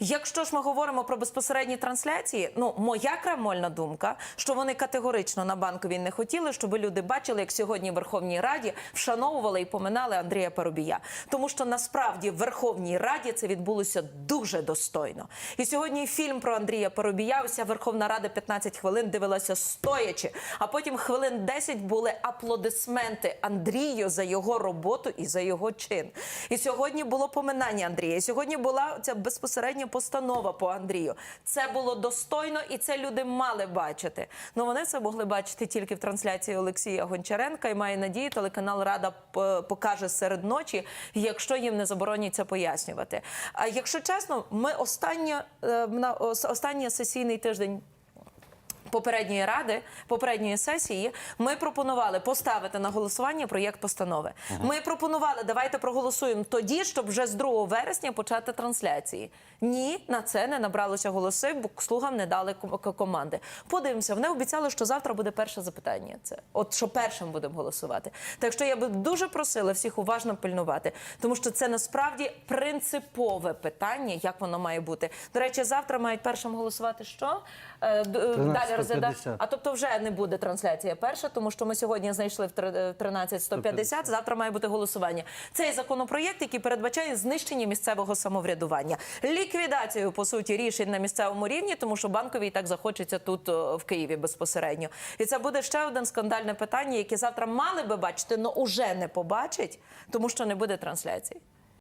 Якщо ж ми говоримо про безпосередні трансляції, ну моя крамольна думка, що вони категорично на банковій не хотіли, щоб люди бачили, як сьогодні в Верховній Раді вшановували і поминали Андрія Парубія. Тому що насправді в Верховній Раді це відбулося дуже достойно. І сьогодні фільм про Андрія Парубія. Уся Верховна Рада 15 хвилин дивилася стоячи, а потім хвилин 10 були аплодисменти Андрію за його роботу і за його чин. І сьогодні було поминання Андрія. І сьогодні була ця безпосередня постанова по Андрію. Це було достойно, і це люди мали бачити. Ну вони це могли бачити тільки в трансляції Олексія Гончаренка. І має надію, телеканал Рада покаже серед ночі, якщо їм не заборонять це пояснювати. А якщо чесно, ми останнє е, на ос- останній сесійний тиждень попередньої ради, попередньої сесії, ми пропонували поставити на голосування проєкт постанови. Ми пропонували, давайте проголосуємо тоді, щоб вже з 2 вересня почати трансляції. Ні, на це не набралося голоси, бо слугам не дали команди. Подивимося, вони обіцяли, що завтра буде перше запитання. Це от що першим будемо голосувати. Так що я би дуже просила всіх уважно пильнувати, тому що це насправді принципове питання, як воно має бути. До речі, завтра мають першим голосувати що? Е, е, Далі 13.150. А тобто вже не буде трансляція перша, тому що ми сьогодні знайшли в три- е, 13.150, завтра має бути голосування. Цей законопроєкт, який передбачає знищення місцевого самоврядування, ліквідацію по суті рішень на місцевому рівні, тому що банкові і так захочеться тут в Києві безпосередньо. І це буде ще один скандальне питання, яке завтра мали би бачити, але уже не побачать, тому що не буде трансляції.